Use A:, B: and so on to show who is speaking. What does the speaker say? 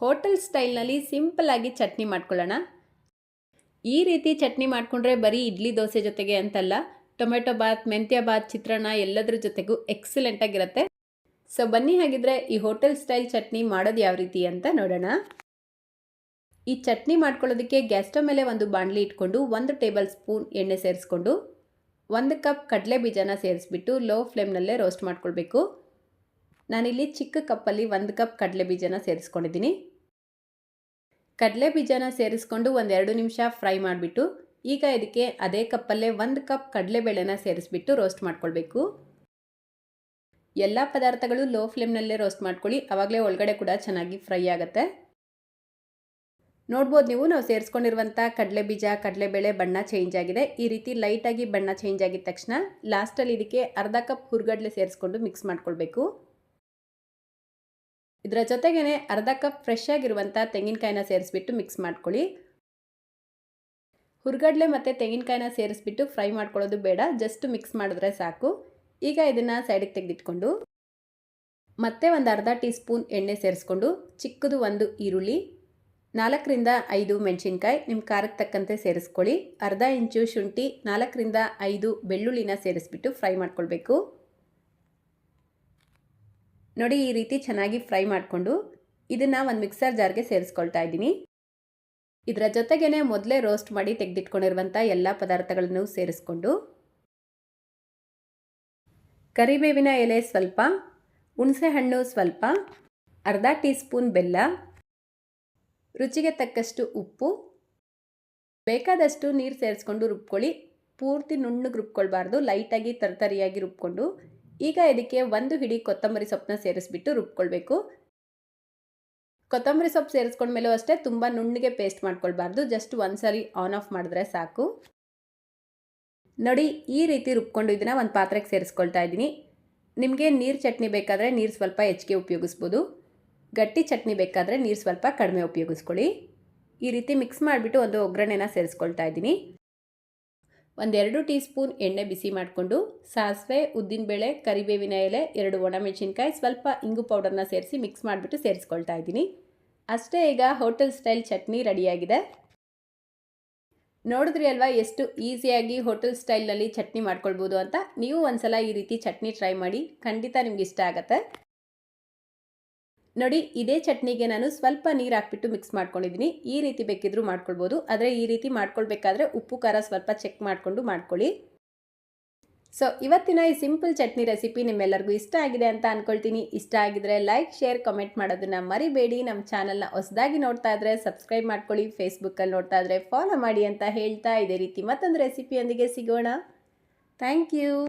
A: Hotel ಸ್ಟೈಲ್ನಲ್ಲಿ ಸಿಂಪಲ್ಲಾಗಿ ಚಟ್ನಿ ಮಾಡ್ಕೊಳ್ಳೋಣ. ಈ ರೀತಿ ಚಟ್ನಿ ಮಾಡಿಕೊಂಡ್ರೆ ಬರೀ ಇಡ್ಲಿ ದೋಸೆ ಜೊತೆಗೆ ಅಂತಲ್ಲ, ಟೊಮೆಟೊ ಬಾತ್, ಮೆಂತ್ಯ ಬಾತ್, ಚಿತ್ರಾನ್ನ ಎಲ್ಲದರ ಜೊತೆಗೂ ಎಕ್ಸಲೆಂಟಾಗಿರುತ್ತೆ ಸೊ ಬನ್ನಿ ಹಾಗಿದ್ರೆ ಈ ಹೋಟೆಲ್ ಸ್ಟೈಲ್ ಚಟ್ನಿ ಮಾಡೋದು ಯಾವ ರೀತಿ ಅಂತ ನೋಡೋಣ. ಈ ಚಟ್ನಿ ಮಾಡ್ಕೊಳ್ಳೋದಕ್ಕೆ ಗ್ಯಾಸ್ ಸ್ಟವ್ ಮೇಲೆ ಒಂದು ಬಾಣಲಿ ಇಟ್ಕೊಂಡು ಒಂದು ಟೇಬಲ್ ಸ್ಪೂನ್ ಎಣ್ಣೆ ಸೇರಿಸ್ಕೊಂಡು ಒಂದು ಕಪ್ ಕಡಲೆ ಬೀಜನ ಸೇರಿಸ್ಬಿಟ್ಟು ಲೋ ಫ್ಲೇಮ್ನಲ್ಲೇ ರೋಸ್ಟ್ ಮಾಡ್ಕೊಳ್ಬೇಕು. ನಾನಿಲ್ಲಿ ಚಿಕ್ಕ ಕಪ್ಪಲ್ಲಿ ಒಂದು ಕಪ್ ಕಡಲೆ ಬೀಜನ ಸೇರಿಸ್ಕೊಂಡಿದ್ದೀನಿ. ಕಡಲೆ ಬೀಜನ ಸೇರಿಸ್ಕೊಂಡು ಒಂದೆರಡು ನಿಮಿಷ ಫ್ರೈ ಮಾಡಿಬಿಟ್ಟು, ಈಗ ಇದಕ್ಕೆ ಅದೇ ಕಪ್ಪಲ್ಲೇ ಒಂದು ಕಪ್ ಕಡಲೆಬೇಳೆನ ಸೇರಿಸ್ಬಿಟ್ಟು ರೋಸ್ಟ್ ಮಾಡ್ಕೊಳ್ಬೇಕು. ಎಲ್ಲ ಪದಾರ್ಥಗಳು ಲೋ ಫ್ಲೇಮ್ನಲ್ಲೇ ರೋಸ್ಟ್ ಮಾಡ್ಕೊಳ್ಳಿ, ಅವಾಗಲೇ ಒಳಗಡೆ ಕೂಡ ಚೆನ್ನಾಗಿ ಫ್ರೈ ಆಗುತ್ತೆ. ನೋಡ್ಬೋದು ನೀವು, ನಾವು ಸೇರಿಸ್ಕೊಂಡಿರುವಂಥ ಕಡಲೆ ಬೀಜ ಕಡಲೆಬೇಳೆ ಬಣ್ಣ ಚೇಂಜ್ ಆಗಿದೆ. ಈ ರೀತಿ ಲೈಟಾಗಿ ಬಣ್ಣ ಚೇಂಜ್ ಆಗಿದ ತಕ್ಷಣ ಲಾಸ್ಟಲ್ಲಿ ಇದಕ್ಕೆ ಅರ್ಧ ಕಪ್ ಹುರ್ಗಡ್ಲೆ ಸೇರಿಸ್ಕೊಂಡು ಮಿಕ್ಸ್ ಮಾಡ್ಕೊಳ್ಬೇಕು. ಇದರ ಜೊತೆಗೇ ಅರ್ಧ ಕಪ್ ಫ್ರೆಶ್ ಆಗಿರುವಂಥ ತೆಂಗಿನಕಾಯಿನ ಸೇರಿಸ್ಬಿಟ್ಟು ಮಿಕ್ಸ್ ಮಾಡ್ಕೊಳ್ಳಿ. ಹುರ್ಗಡ್ಲೆ ಮತ್ತು ತೆಂಗಿನಕಾಯಿನ ಸೇರಿಸ್ಬಿಟ್ಟು ಫ್ರೈ ಮಾಡ್ಕೊಳ್ಳೋದು ಬೇಡ ಜಸ್ಟ್ ಮಿಕ್ಸ್ ಮಾಡಿದ್ರೆ ಸಾಕು. ಈಗ ಇದನ್ನು ಸೈಡಿಗೆ ತೆಗೆದಿಟ್ಕೊಂಡು, ಮತ್ತೆ ಒಂದು ಅರ್ಧ ಟೀ ಸ್ಪೂನ್ ಎಣ್ಣೆ ಸೇರಿಸ್ಕೊಂಡು ಚಿಕ್ಕದು ಒಂದು ಈರುಳ್ಳಿ, ನಾಲ್ಕರಿಂದ ಐದು ಮೆಣಸಿನ್ಕಾಯಿ ನಿಮ್ಮ ಖಾರಕ್ಕೆ ತಕ್ಕಂತೆ ಸೇರಿಸ್ಕೊಳ್ಳಿ. ಅರ್ಧ ಇಂಚು ಶುಂಠಿ, ನಾಲ್ಕರಿಂದ ಐದು ಬೆಳ್ಳುಳ್ಳಿನ ಸೇರಿಸ್ಬಿಟ್ಟು ಫ್ರೈ ಮಾಡ್ಕೊಳ್ಬೇಕು. ನೋಡಿ ಈ ರೀತಿ ಚೆನ್ನಾಗಿ ಫ್ರೈ ಮಾಡಿಕೊಂಡು ಇದನ್ನು ಒಂದು ಮಿಕ್ಸರ್ ಜಾರ್ಗೆ ಸೇರಿಸ್ಕೊಳ್ತಾ ಇದ್ದೀನಿ. ಇದರ ಜೊತೆಗೇ ಮೊದಲೇ ರೋಸ್ಟ್ ಮಾಡಿ ತೆಗೆದಿಟ್ಕೊಂಡಿರುವಂಥ ಎಲ್ಲ ಪದಾರ್ಥಗಳನ್ನು ಸೇರಿಸ್ಕೊಂಡು ಕರಿಬೇವಿನ ಎಲೆ ಸ್ವಲ್ಪ, ಹುಣಸೆಹಣ್ಣು ಸ್ವಲ್ಪ, ಅರ್ಧ ಟೀ ಸ್ಪೂನ್ ಬೆಲ್ಲ, ರುಚಿಗೆ ತಕ್ಕಷ್ಟು ಉಪ್ಪು, ಬೇಕಾದಷ್ಟು ನೀರು ಸೇರಿಸ್ಕೊಂಡು ರುಬ್ಕೊಳ್ಳಿ. ಪೂರ್ತಿ ನುಣ್ಣಗೆ ರುಬ್ಕೊಳ್ಬಾರ್ದು, ಲೈಟಾಗಿ ತರತರಿಯಾಗಿ ರುಬ್ಕೊಂಡು ಈಗ ಇದಕ್ಕೆ ಒಂದು ಹಿಡಿ ಕೊತ್ತಂಬರಿ ಸೊಪ್ಪನ್ನ ಸೇರಿಸ್ಬಿಟ್ಟು ರುಬ್ಕೊಳ್ಬೇಕು. ಕೊತ್ತಂಬರಿ ಸೊಪ್ಪು ಸೇರಿಸ್ಕೊಂಡ್ಮೇಲೂ ಅಷ್ಟೇ ತುಂಬ ನುಣ್ಣಗೆ ಪೇಸ್ಟ್ ಮಾಡ್ಕೊಳ್ಬಾರ್ದು. ಜಸ್ಟ್ ಒಂದು ಸರಿ ಆನ್ ಆಫ್ ಮಾಡಿದ್ರೆ ಸಾಕು. ನೋಡಿ, ಈ ರೀತಿ ರುಬ್ಕೊಂಡು ಇದನ್ನು ಒಂದು ಪಾತ್ರೆಗೆ ಸೇರಿಸ್ಕೊಳ್ತಾ ಇದ್ದೀನಿ. ನಿಮಗೆ ನೀರು ಚಟ್ನಿ ಬೇಕಾದರೆ ನೀರು ಸ್ವಲ್ಪ ಹೆಚ್ಚಿಗೆ ಉಪಯೋಗಿಸ್ಬೋದು. ಗಟ್ಟಿ ಚಟ್ನಿ ಬೇಕಾದರೆ ನೀರು ಸ್ವಲ್ಪ ಕಡಿಮೆ ಉಪಯೋಗಿಸ್ಕೊಳ್ಳಿ. ಈ ರೀತಿ ಮಿಕ್ಸ್ ಮಾಡಿಬಿಟ್ಟು ಒಂದು ಒಗ್ಗರಣೆನ ಸೇರಿಸ್ಕೊಳ್ತಾ ಇದ್ದೀನಿ. ಒಂದೆರಡು ಟೀ ಸ್ಪೂನ್ ಎಣ್ಣೆ ಬಿಸಿ ಮಾಡಿಕೊಂಡು ಸಾಸಿವೆ ಉದ್ದಿನಬೇಳೆ ಕರಿಬೇವಿನ ಎಲೆ, ಎರಡು ಒಣಮೆಣಸಿನ್ಕಾಯಿ, ಸ್ವಲ್ಪ ಇಂಗು ಪೌಡರ್ನ ಸೇರಿಸಿ ಮಿಕ್ಸ್ ಮಾಡಿಬಿಟ್ಟು ಸೇರಿಸ್ಕೊಳ್ತಾ ಇದ್ದೀನಿ. ಅಷ್ಟೇ ಈಗ ಹೋಟೆಲ್ ಸ್ಟೈಲ್ ಚಟ್ನಿ ರೆಡಿಯಾಗಿದೆ. ನೋಡಿದ್ರಿ ಅಲ್ವಾ ಎಷ್ಟು ಈಸಿಯಾಗಿ ಹೋಟೆಲ್ ಸ್ಟೈಲ್ನಲ್ಲಿ ಚಟ್ನಿ ಮಾಡ್ಕೊಳ್ಬೋದು ಅಂತ? ನೀವು ಒಂದ್ಸಲ ಈ ರೀತಿ ಚಟ್ನಿ ಟ್ರೈ ಮಾಡಿ, ಖಂಡಿತ ನಿಮ್ಗೆ ಇಷ್ಟ ಆಗುತ್ತೆ. ನೋಡಿ, ಇದೇ ಚಟ್ನಿಗೆ ನಾನು ಸ್ವಲ್ಪ ನೀರು ಹಾಕ್ಬಿಟ್ಟು ಮಿಕ್ಸ್ ಮಾಡ್ಕೊಂಡಿದ್ದೀನಿ ಈ ರೀತಿ ಬೇಕಿದ್ರೂ ಮಾಡ್ಕೊಳ್ಬೋದು. ಆದರೆ ಈ ರೀತಿ ಮಾಡ್ಕೊಳ್ಬೇಕಾದ್ರೆ ಉಪ್ಪು, ಖಾರ ಸ್ವಲ್ಪ ಚೆಕ್ ಮಾಡಿಕೊಂಡು ಮಾಡ್ಕೊಳ್ಳಿ. ಸೊ ಇವತ್ತಿನ ಈ ಸಿಂಪಲ್ ಚಟ್ನಿ ರೆಸಿಪಿ ನಿಮ್ಮೆಲ್ಲರಿಗೂ ಇಷ್ಟ ಆಗಿದೆ ಅಂತ ಅಂದ್ಕೊಳ್ತೀನಿ ಇಷ್ಟ ಆಗಿದ್ರೆ ಲೈಕ್ ಶೇರ್ ಕಮೆಂಟ್ ಮಾಡೋದನ್ನು ಮರಿಬೇಡಿ. ನಮ್ಮ ಚಾನಲ್ನ ಹೊಸದಾಗಿ ನೋಡ್ತಾ ಇದ್ರೆ ಸಬ್ಸ್ಕ್ರೈಬ್ ಮಾಡ್ಕೊಳ್ಳಿ. ಫೇಸ್ಬುಕ್ಕಲ್ಲಿ ನೋಡ್ತಾ ಇದ್ರೆ ಫಾಲೋ ಮಾಡಿ ಅಂತ ಹೇಳ್ತಾ ಇದೇ ರೀತಿ ಮತ್ತೊಂದು ರೆಸಿಪಿಯೊಂದಿಗೆ ಸಿಗೋಣ. Thank you